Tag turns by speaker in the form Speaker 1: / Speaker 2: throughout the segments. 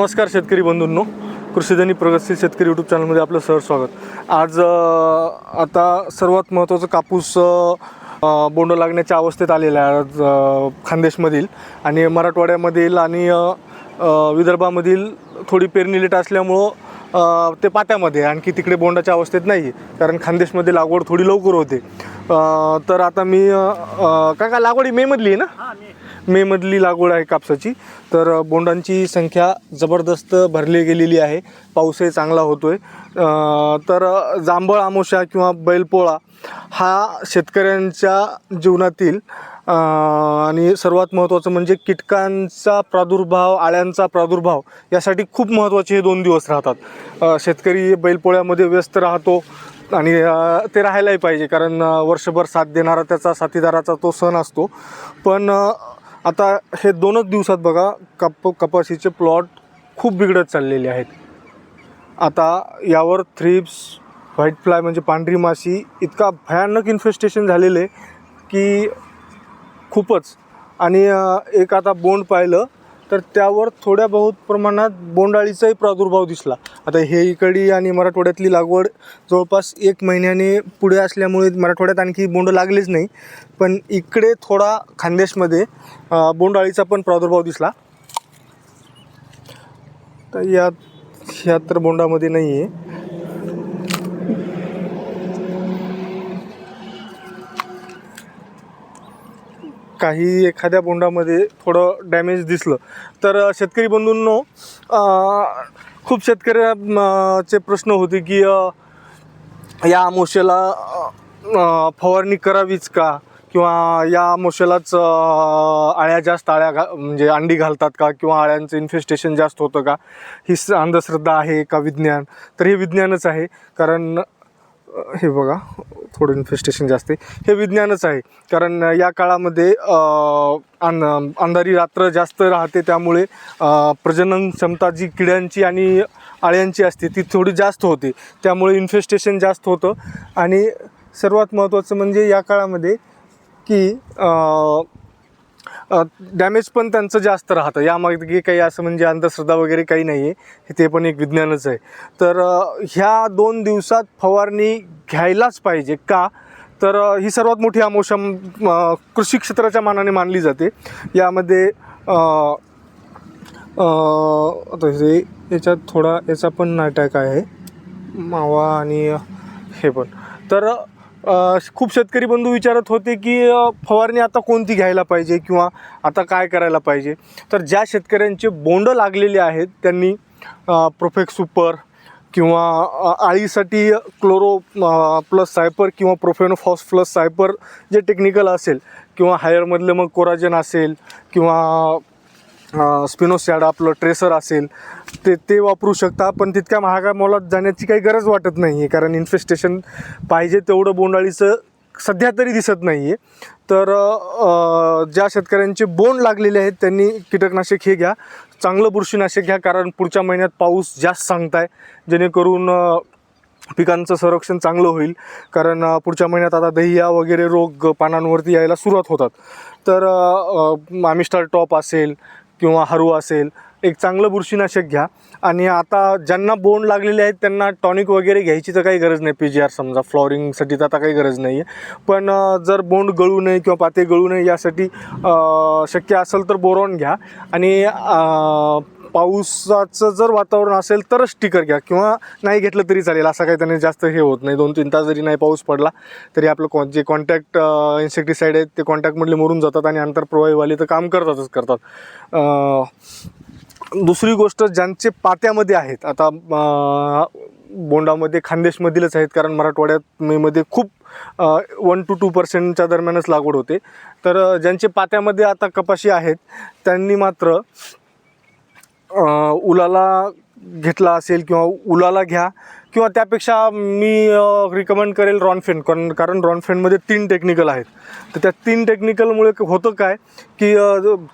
Speaker 1: नमस्कार शेतकरी बंधूंनो. कृषीधनी प्रगतशील शेतकरी यूट्यूब चॅनलमध्ये आपलं सर स्वागत. आज आता सर्वात महत्त्वाचं कापूस बोंड लागण्याच्या अवस्थेत आलेला आहे. आज खानदेशमधील आणि मराठवाड्यामधील आणि विदर्भामधील थोडी पेरणी लेट असल्यामुळं ते पात्यामध्ये आणखी तिकडे बोंडाच्या अवस्थेत नाही आहे कारण खानदेशमध्ये लागवड थोडी लवकर होते. तर आता मी काय काय लागवड मेमधली आहे ना? मेमधली लागवड आहे कापसाची. तर बोंडांची संख्या जबरदस्त भरली गेलेली आहे. पाऊसही चांगला होतो आहे तर जांभळ आमोशा किंवा बैलपोळा हा शेतकऱ्यांच्या जीवनातील आणि सर्वात महत्त्वाचं म्हणजे कीटकांचा प्रादुर्भाव आळ्यांचा प्रादुर्भाव यासाठी खूप महत्त्वाचे हे दोन दिवस राहतात. शेतकरी बैलपोळ्यामध्ये व्यस्त राहतो आणि ते राहायलाही पाहिजे. कारण वर्षभर साथ देणारा त्याचा साथीदाराचा तो सण असतो. पण आता हे दोनच दिवसात बघा कप कपाशीचे प्लॉट खूप बिघडत चाललेले आहेत. आता यावर थ्रिप्स व्हाईट फ्लाय म्हणजे पांढरी माशी इतका भयानक इन्फेस्टेशन झालेलं आहे की खूपच. आणि एक आता बोंड पाहिलं तर त्यावर थोड्या बहुत प्रमाणात बोंडाळीचाही प्रादुर्भाव दिसला. आता हे इकडी आणि मराठवाड्यातली लागवड जवळपास एक महिन्याने पुढे असल्यामुळे मराठवाड्यात आणखी बोंड लागलेच नाही. पण इकडे थोडा खानदेशमध्ये बोंडाळीचा पण प्रादुर्भाव दिसला. तर यात ह्या तर बोंडामध्ये नाही आहे काही एखाद्या बोंडामध्ये थोडं डॅमेज दिसलं. तर शेतकरी बंधूंनो खूप खूप शेतकऱ्याचे प्रश्न होते की या आमोशेला फवारणी करावीच का? किंवा या आमोशेलाच अळ्या आळ्या जास्त आळ्या घा म्हणजे अंडी घालतात का? किंवा आळ्यांचं इन्फेस्टेशन जास्त होतं का? ही स अंधश्रद्धा आहे का विज्ञान? तर हे विज्ञानच आहे. कारण हे बघा थोडं इन्फेस्टेशन जास्त आहे. हे विज्ञानच आहे. कारण या काळामध्ये अन अंधारी रात्र जास्त राहते. त्यामुळे प्रजनन क्षमता जी किड्यांची आणि आळ्यांची असते ती थोडी जास्त होते. त्यामुळे इन्फेस्टेशन जास्त होतं. आणि सर्वात महत्त्वाचं म्हणजे या काळामध्ये की डॅमेज पण त्यांचं जास्त राहतं. यामागे काही असं म्हणजे अंधश्रद्धा वगैरे काही नाही आहे ते पण एक विज्ञानच आहे. तर ह्या दोन दिवसात फवारणी घ्यायलाच पाहिजे का? तर ही सर्वात मोठी आमोशा कृषी क्षेत्राच्या मानाने मानली जाते. यामध्ये आता हे याच्यात थोडा याचा पण अटॅक आहे. मावा आणि हे पण. तर खूप शेतकरी बंधू विचारत होते की फवारणी आता कोणती घ्यायला पाहिजे किंवा आता काय करायला पाहिजे? तर ज्या शेतकऱ्यांचे बोंड लागलेले आहेत त्यांनी प्रोफेक्ट सुपर किंवा आळीसाठी क्लोरो प्लस सायपर किंवा प्रोफेनोफॉस प्लस सायपर जे टेक्निकल असेल किंवा हायरमधलं मग कोराजन असेल किंवा स्पिनोसॅड आपलं ट्रेसर असेल ते ते वापरू शकता. पण तितक्या महागा मोलात जाण्याची काही गरज वाटत नाही आहे कारण इन्फेस्टेशन पाहिजे तेवढं बोंडाळीचं सध्या तरी दिसत नाही आहे तर ज्या शेतकऱ्यांचे बोंड लागलेले आहेत त्यांनी कीटकनाशक हे घ्या. चांगलं बुरशीनाशक घ्या कारण पुढच्या महिन्यात पाऊस जास्त सांगताय. जेणेकरून पिकांचं संरक्षण चांगलं होईल. कारण पुढच्या महिन्यात आता दहिया वगैरे रोग पानांवरती यायला सुरुवात होतात. तर आमिस्टार टॉप असेल किंवा हरू असेल एक चांगलं बुरशीनाशक घ्या. आणि आता ज्यांना बोंड लागलेले आहेत त्यांना टॉनिक वगैरे घ्यायची तर काही गरज नाही. पी जी आर समजा फ्लॉरिंगसाठी तर आता काही गरज नाही आहे पण जर बोंड गळू नये किंवा पाते गळू नये यासाठी शक्य असेल तर बोरॉन घ्या. आणि पावसाचं जर वातावरण असेल तरच स्टिकर घ्या किंवा नाही घेतलं तरी चालेल. असं काही त्याने जास्त हे होत नाही. दोन तीन तास जरी नाही पाऊस पडला तरी आपलं कॉ जे कॉन्टॅक्ट इन्सेक्टिसाईड आहेत ते कॉन्टॅक्टमधले मरून जातात आणि आंतरप्रवाहीवाले तर काम करतातच करतात. दुसरी गोष्ट ज्यांचे पात्यामध्ये आहेत आता बोंडामध्ये खानदेशमधीलच आहेत कारण मराठवाड्यात मेमध्ये खूप वन टू टू पर्सेंटच्या दरम्यानच लागवड होते. तर ज्यांचे पात्यामध्ये आता कपाशी आहेत त्यांनी मात्र उलाला घेतला असेल किंवा उलाला घ्या किंवा त्यापेक्षा मी रिकमेंड करेल रॉनफेन कारण कारण रॉनफेनमध्ये तीन टेक्निकल आहेत. तर त्या तीन टेक्निकलमुळे होतं काय की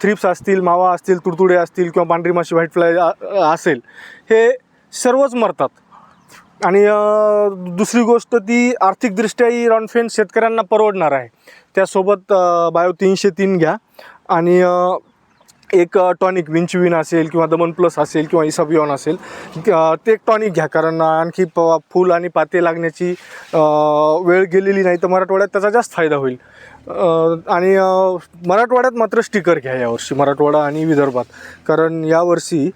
Speaker 1: थ्रिप्स असतील मावा असतील तुडतुडे असतील किंवा पांढरी माशी व्हाईट फ्लाय असेल हे सर्वच मरतात. आणि दुसरी गोष्ट ती आर्थिकदृष्ट्याही रॉनफेन शेतकऱ्यांना परवडणार आहे. त्यासोबत बायो तीनशे तीन घ्या. आणि एक टॉनिक विंचविन असेल किंवा दमन प्लस असेल किंवा इसाबियॉन असेल ते एक टॉनिक घ्या. कारण आणखी प फूल आणि पाते लागण्याची वेळ गेलेली नाही तर मराठवाड्यात त्याचा जास्त फायदा होईल. आणि मराठवाड्यात मात्र स्टिकर घ्या यावर्षी मराठवाडा आणि विदर्भात. कारण यावर्षी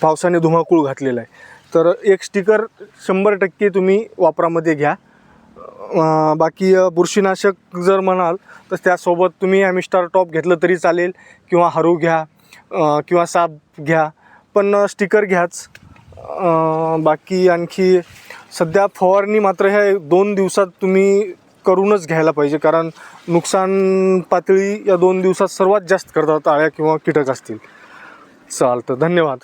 Speaker 1: पावसाने धुमाकूळ घातलेला आहे. तर एक स्टिकर शंभर टक्के तुम्ही वापरामध्ये घ्या. बाकी बुरशीनाशक जर म्हणाल तर त्यासोबत तुम्ही ॲमिस्टार टॉप घेतलं तरी चालेल किंवा हरू घ्या किंवा साप घ्या पण स्टिकर घ्याच. बाकी आणखी सध्या फवारणी मात्र ह्या दोन दिवसात तुम्ही करूनच घ्यायला पाहिजे कारण नुकसान पातळी या दोन दिवसात सर्वात जास्त करतात आळ्या किंवा कीटक असतील. चालतं. धन्यवाद.